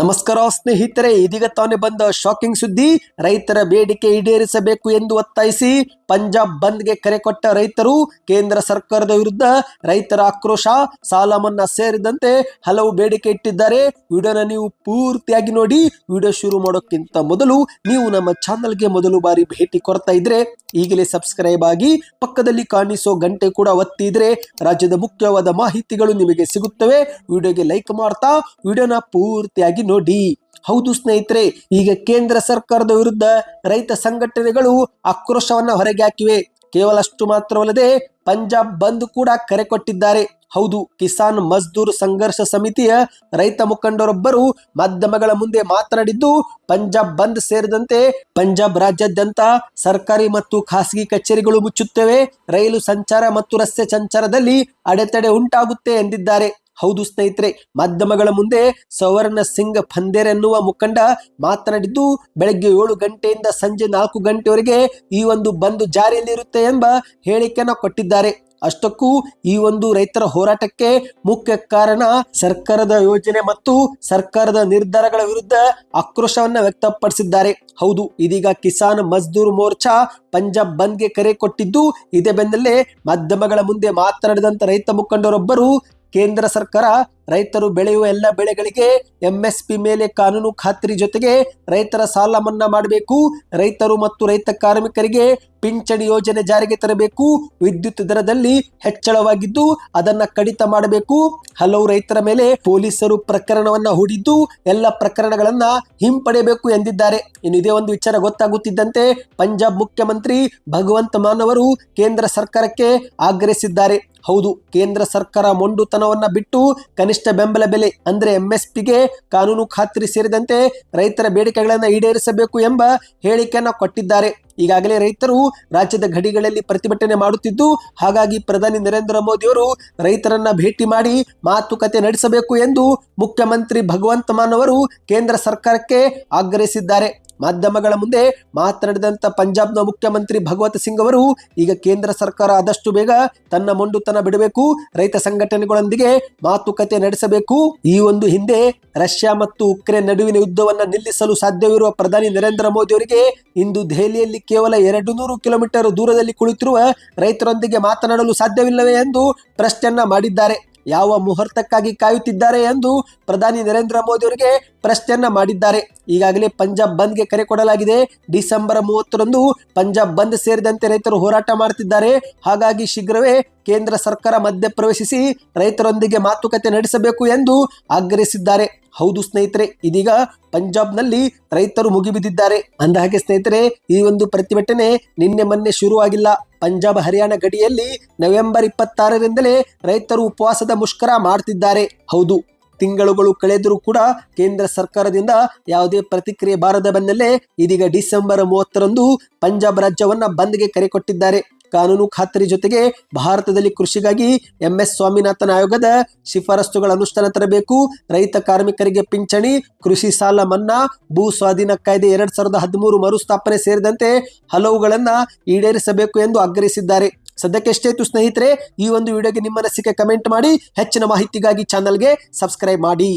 ನಮಸ್ಕಾರ ಸ್ನೇಹಿತರೆ, ಇದೀಗ ತಾನೇ ಬಂದ ಶಾಕಿಂಗ್ ಸುದ್ದಿ. ರೈತರ ಬೇಡಿಕೆ ಈಡೇರಿಸಬೇಕು ಎಂದು ಒತ್ತಾಯಿಸಿ ಪಂಜಾಬ್ ಬಂದ್ಗೆ ಕರೆ ಕೊಟ್ಟ ರೈತರು, ಕೇಂದ್ರ ಸರ್ಕಾರದ ವಿರುದ್ಧ ರೈತರ ಆಕ್ರೋಶ, ಸಾಲ ಮನ್ನಾ ಸೇರಿದಂತೆ ಹಲವು ಬೇಡಿಕೆ ಇಟ್ಟಿದ್ದಾರೆ. ವಿಡಿಯೋನ ನೀವು ಪೂರ್ತಿಯಾಗಿ ನೋಡಿ, ವಿಡಿಯೋ ಶುರು ಮಾಡೋಕ್ಕಿಂತ ಮೊದಲು ನೀವು ನಮ್ಮ ಚಾನಲ್ಗೆ ಮೊದಲು ಬಾರಿ ಭೇಟಿ ಕೊಡ್ತಾ ಇದ್ರೆ, ಈಗಲೇ ಸಬ್ಸ್ಕ್ರೈಬ್ ಆಗಿ ಪಕ್ಕದಲ್ಲಿ ಕಾಣಿಸೋ ಗಂಟೆ ಕೂಡ ಒತ್ತಿದ್ರೆ ರಾಜ್ಯದ ಮುಖ್ಯವಾದ ಮಾಹಿತಿಗಳು ನಿಮಗೆ ಸಿಗುತ್ತವೆ. ವಿಡಿಯೋಗೆ ಲೈಕ್ ಮಾಡ್ತಾ, ವಿಡಿಯೋನ ಪೂರ್ತಿಯಾಗಿ ನೋಡಿ. ಹೌದು ಸ್ನೇಹಿತರೆ, ಈಗ ಕೇಂದ್ರ ಸರ್ಕಾರದ ವಿರುದ್ಧ ರೈತ ಸಂಘಟನೆಗಳು ಆಕ್ರೋಶವನ್ನ ಹೊರಗೆ ಹಾಕಿವೆ. ಕೇವಲ ಅಷ್ಟು ಮಾತ್ರವಲ್ಲದೆ, ಪಂಜಾಬ್ ಬಂದ್ ಕೂಡ ಕರೆ ಕೊಟ್ಟಿದ್ದಾರೆ. ಹೌದು, ಕಿಸಾನ್ ಮಜ್ದೂರ್ ಸಂಘರ್ಷ ಸಮಿತಿಯ ರೈತ ಮುಖಂಡರೊಬ್ಬರು ಮಾಧ್ಯಮಗಳ ಮುಂದೆ ಮಾತನಾಡಿದ್ದು, ಪಂಜಾಬ್ ಬಂದ್ ಸೇರಿದಂತೆ ಪಂಜಾಬ್ ರಾಜ್ಯಾದ್ಯಂತ ಸರ್ಕಾರಿ ಮತ್ತು ಖಾಸಗಿ ಕಚೇರಿಗಳು ಮುಚ್ಚುತ್ತವೆ. ರೈಲು ಸಂಚಾರ ಮತ್ತು ರಸ್ತೆ ಸಂಚಾರದಲ್ಲಿ ಅಡೆತಡೆ ಉಂಟಾಗುತ್ತೆ ಎಂದಿದ್ದಾರೆ. ಹೌದು ಸ್ನೇಹಿತರೆ, ಮಾಧ್ಯಮಗಳ ಮುಂದೆ ಸವರ್ಣ ಸಿಂಗ್ ಪಂದೇರ್ ಎನ್ನುವ ಮುಖಂಡ ಮಾತನಾಡಿದ್ದು, ಬೆಳಗ್ಗೆ ಏಳು ಗಂಟೆಯಿಂದ ಸಂಜೆ ನಾಲ್ಕು ಗಂಟೆವರೆಗೆ ಈ ಒಂದು ಬಂದ್ ಜಾರಿಯಲ್ಲಿರುತ್ತೆ ಎಂಬ ಹೇಳಿಕೆಯನ್ನು ಕೊಟ್ಟಿದ್ದಾರೆ. ಅಷ್ಟಕ್ಕೂ ಈ ಒಂದು ರೈತರ ಹೋರಾಟಕ್ಕೆ ಮುಖ್ಯ ಕಾರಣ ಸರ್ಕಾರದ ಯೋಜನೆ ಮತ್ತು ಸರ್ಕಾರದ ನಿರ್ಧಾರಗಳ ವಿರುದ್ಧ ಆಕ್ರೋಶವನ್ನ ವ್ಯಕ್ತಪಡಿಸಿದ್ದಾರೆ. ಹೌದು, ಇದೀಗ ಕಿಸಾನ್ ಮಜ್ದೂರ್ ಮೋರ್ಚಾ ಪಂಜಾಬ್ ಬಂದ್ಗೆ ಕರೆ ಕೊಟ್ಟಿದ್ದು, ಇದೇ ಬೆನ್ನಲ್ಲೇ ಮಾಧ್ಯಮಗಳ ಮುಂದೆ ಮಾತನಾಡಿದಂತ ರೈತ ಮುಖಂಡರೊಬ್ಬರು ಕೇಂದ್ರ ಸರ್ಕಾರ ರೈತರು ಬೆಳೆಯುವ ಎಲ್ಲ ಬೆಳೆಗಳಿಗೆ ಎಂಎಸ್ಪಿ ಮೇಲೆ ಕಾನೂನು ಖಾತ್ರಿ ಜೊತೆಗೆ ರೈತರ ಸಾಲ ಮನ್ನಾ ಮಾಡಬೇಕು. ರೈತರು ಮತ್ತು ರೈತ ಕಾರ್ಮಿಕರಿಗೆ ಪಿಂಚಣಿ ಯೋಜನೆ ಜಾರಿಗೆ ತರಬೇಕು. ವಿದ್ಯುತ್ ದರದಲ್ಲಿ ಹೆಚ್ಚಳವಾಗಿದ್ದು ಅದನ್ನ ಕಡಿತ ಮಾಡಬೇಕು. ಹಲವು ರೈತರ ಮೇಲೆ ಪೊಲೀಸರು ಪ್ರಕರಣವನ್ನ ಹೂಡಿದ್ದು ಎಲ್ಲ ಪ್ರಕರಣಗಳನ್ನ ಹಿಂಪಡೆಯಬೇಕು ಎಂದಿದ್ದಾರೆ. ಇನ್ನು ಇದೇ ಒಂದು ವಿಚಾರ ಗೊತ್ತಾಗುತ್ತಿದ್ದಂತೆ ಪಂಜಾಬ್ ಮುಖ್ಯಮಂತ್ರಿ ಭಗವಂತ ಮಾನ್ ಅವರು ಕೇಂದ್ರ ಸರ್ಕಾರಕ್ಕೆ ಆಗ್ರಹಿಸಿದ್ದಾರೆ. ಹೌದು, ಕೇಂದ್ರ ಸರ್ಕಾರ ಮೊಂಡುತನವನ್ನ ಬಿಟ್ಟು ಕನಿಷ್ಠ ಬೆಂಬಲ ಬೆಲೆ ಅಂದ್ರೆ ಎಂಎಸ್ಪಿಗೆ ಕಾನೂನು ಖಾತ್ರಿ ಸೇರಿದಂತೆ ರೈತರ ಬೇಡಿಕೆಗಳನ್ನು ಈಡೇರಿಸಬೇಕು ಎಂಬ ಹೇಳಿಕೆಯನ್ನು ಕೊಟ್ಟಿದ್ದಾರೆ. ಈಗಾಗಲೇ ರೈತರು ರಾಜ್ಯದ ಗಡಿಗಳಲ್ಲಿ ಪ್ರತಿಭಟನೆ ಮಾಡುತ್ತಿದ್ದು, ಹಾಗಾಗಿ ಪ್ರಧಾನಿ ನರೇಂದ್ರ ಮೋದಿ ಅವರು ರೈತರನ್ನ ಭೇಟಿ ಮಾಡಿ ಮಾತುಕತೆ ನಡೆಸಬೇಕು ಎಂದು ಮುಖ್ಯಮಂತ್ರಿ ಭಗವಂತ ಮಾನ್ ಅವರು ಕೇಂದ್ರ ಸರ್ಕಾರಕ್ಕೆ ಆಗ್ರಹಿಸಿದ್ದಾರೆ. ಮಾಧ್ಯಮಗಳ ಮುಂದೆ ಮಾತನಾಡಿದಂತ ಪಂಜಾಬ್ನ ಮುಖ್ಯಮಂತ್ರಿ ಭಗವತ್ ಸಿಂಗ್ ಅವರು, ಈಗ ಕೇಂದ್ರ ಸರ್ಕಾರ ಆದಷ್ಟು ಬೇಗ ತನ್ನ ಮೊಂಡುತನ ಬಿಡಬೇಕು, ರೈತ ಸಂಘಟನೆಗಳೊಂದಿಗೆ ಮಾತುಕತೆ ನಡೆಸಬೇಕು. ಈ ಒಂದು ಹಿಂದೆ ರಷ್ಯಾ ಮತ್ತು ಉಕ್ರೇನ್ ನಡುವಿನ ಯುದ್ಧವನ್ನು ನಿಲ್ಲಿಸಲು ಸಾಧ್ಯವಿರುವ ಪ್ರಧಾನಿ ನರೇಂದ್ರ ಮೋದಿ ಅವರಿಗೆ ಇಂದು ದೆಹಲಿಯಲ್ಲಿ ಕೇವಲ ಎರಡು ನೂರು ಕಿಲೋಮೀಟರ್ ದೂರದಲ್ಲಿ ಕುಳಿತಿರುವ ರೈತರೊಂದಿಗೆ ಮಾತನಾಡಲು ಸಾಧ್ಯವಿಲ್ಲವೇ ಎಂದು ಪ್ರಶ್ನೆಯನ್ನ ಮಾಡಿದ್ದಾರೆ. ಯಾವ ಮುಹೂರ್ತಕ್ಕಾಗಿ ಕಾಯುತ್ತಿದ್ದಾರೆ ಎಂದು ಪ್ರಧಾನಿ ನರೇಂದ್ರ ಮೋದಿ ಅವರಿಗೆ ಪ್ರಶ್ನೆಯನ್ನ ಮಾಡಿದ್ದಾರೆ. ಈಗಾಗಲೇ ಪಂಜಾಬ್ ಬಂದ್ಗೆ ಕರೆ ಕೊಡಲಾಗಿದೆ. ಡಿಸೆಂಬರ್ ಮೂವತ್ತರಂದು ಪಂಜಾಬ್ ಬಂದ್ ಸೇರಿದಂತೆ ರೈತರು ಹೋರಾಟ ಮಾಡುತ್ತಿದ್ದಾರೆ. ಹಾಗಾಗಿ ಶೀಘ್ರವೇ ಕೇಂದ್ರ ಸರ್ಕಾರ ಮಧ್ಯಪ್ರವೇಶಿಸಿ ರೈತರೊಂದಿಗೆ ಮಾತುಕತೆ ನಡೆಸಬೇಕು ಎಂದು ಆಗ್ರಹಿಸಿದ್ದಾರೆ. ಹೌದು ಸ್ನೇಹಿತರೆ, ಇದೀಗ ಪಂಜಾಬ್ನಲ್ಲಿ ರೈತರು ಮುಗಿಬಿದ್ದಿದ್ದಾರೆ. ಅಂದ ಹಾಗೆ ಸ್ನೇಹಿತರೆ, ಈ ಒಂದು ಪ್ರತಿಭಟನೆ ನಿನ್ನೆ ಮೊನ್ನೆ ಶುರುವಾಗಿಲ್ಲ. ಪಂಜಾಬ್ ಹರಿಯಾಣ ಗಡಿಯಲ್ಲಿ ನವೆಂಬರ್ ಇಪ್ಪತ್ತಾರರಿಂದಲೇ ರೈತರು ಉಪವಾಸದ ಮುಷ್ಕರ ಮಾಡ್ತಿದ್ದಾರೆ ಹೌದು. ತಿಂಗಳುಗಳು ಕಳೆದರೂ ಕೂಡ ಕೇಂದ್ರ ಸರ್ಕಾರದಿಂದ ಯಾವುದೇ ಪ್ರತಿಕ್ರಿಯೆ ಬಾರದ ಬೆನ್ನಲ್ಲೇ ಇದೀಗ ಡಿಸೆಂಬರ್ ಮೂವತ್ತರಂದು ಪಂಜಾಬ್ ರಾಜ್ಯವನ್ನ ಬಂದ್ಗೆ ಕರೆ ಕೊಟ್ಟಿದ್ದಾರೆ. ಕಾನೂನು ಖಾತರಿ ಜೊತೆಗೆ ಭಾರತದಲ್ಲಿ ಕೃಷಿಗಾಗಿ ಎಂಎಸ್ ಸ್ವಾಮಿನಾಥನ್ ಆಯೋಗದ ಶಿಫಾರಸುಗಳ ಅನುಷ್ಠಾನ ತರಬೇಕು. ರೈತ ಕಾರ್ಮಿಕರಿಗೆ ಪಿಂಚಣಿ, ಕೃಷಿ ಸಾಲ ಮನ್ನಾ, ಭೂ ಸ್ವಾಧೀನ ಕಾಯ್ದೆ ಎರಡ್ ಸಾವಿರದ ಹದಿಮೂರು ಮರುಸ್ಥಾಪನೆ ಸೇರಿದಂತೆ ಹಲವುಗಳನ್ನು ಈಡೇರಿಸಬೇಕು ಎಂದು ಆಗ್ರಹಿಸಿದ್ದಾರೆ. ಸದ್ಯಕ್ಕೆ ಇತ್ತು ಸ್ನೇಹಿತರೆ, ಈ ಒಂದು ವಿಡಿಯೋಗೆ ನಿಮ್ಮ ಅನಿಸಿಕೆ ಕಮೆಂಟ್ ಮಾಡಿ, ಹೆಚ್ಚಿನ ಮಾಹಿತಿಗಾಗಿ ಚಾನಲ್ಗೆ ಸಬ್ಸ್ಕ್ರೈಬ್ ಮಾಡಿ.